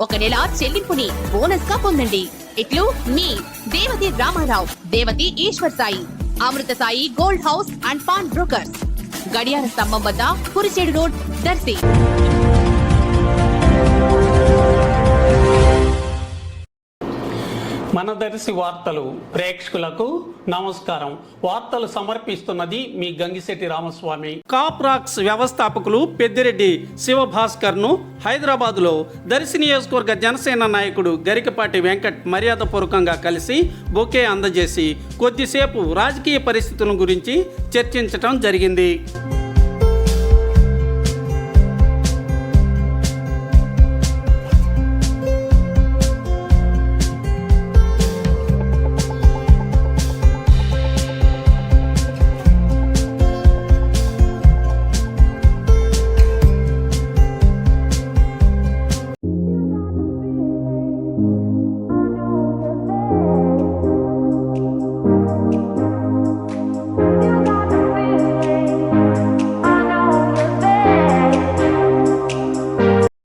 ఒక నెల చెల్లింపుని బోనస్గా పొందండి. ఇట్లు మీ Devathi Ramarao Devathi Eshwar Sai Amrutha Sai gold house and pawn brokers. గడియార స్తంభం వద్ద కురిచేడు రోడ్ దర్శి. మనదర్శి వార్తలు ప్రేక్షకులకు నమస్కారం. వార్తలు సమర్పిస్తున్నది మీ గంగిశెట్టి రామస్వామి. కాప్రాక్స్ వ్యవస్థాపకులు పెద్దిరెడ్డి శివభాస్కర్ను హైదరాబాద్లో దర్శి నియోజకవర్గ జనసేన నాయకుడు గరికపాటి వెంకట్ మర్యాదపూర్వకంగా కలిసి బొకే అందజేసి కొద్దిసేపు రాజకీయ పరిస్థితుల గురించి చర్చించటం జరిగింది.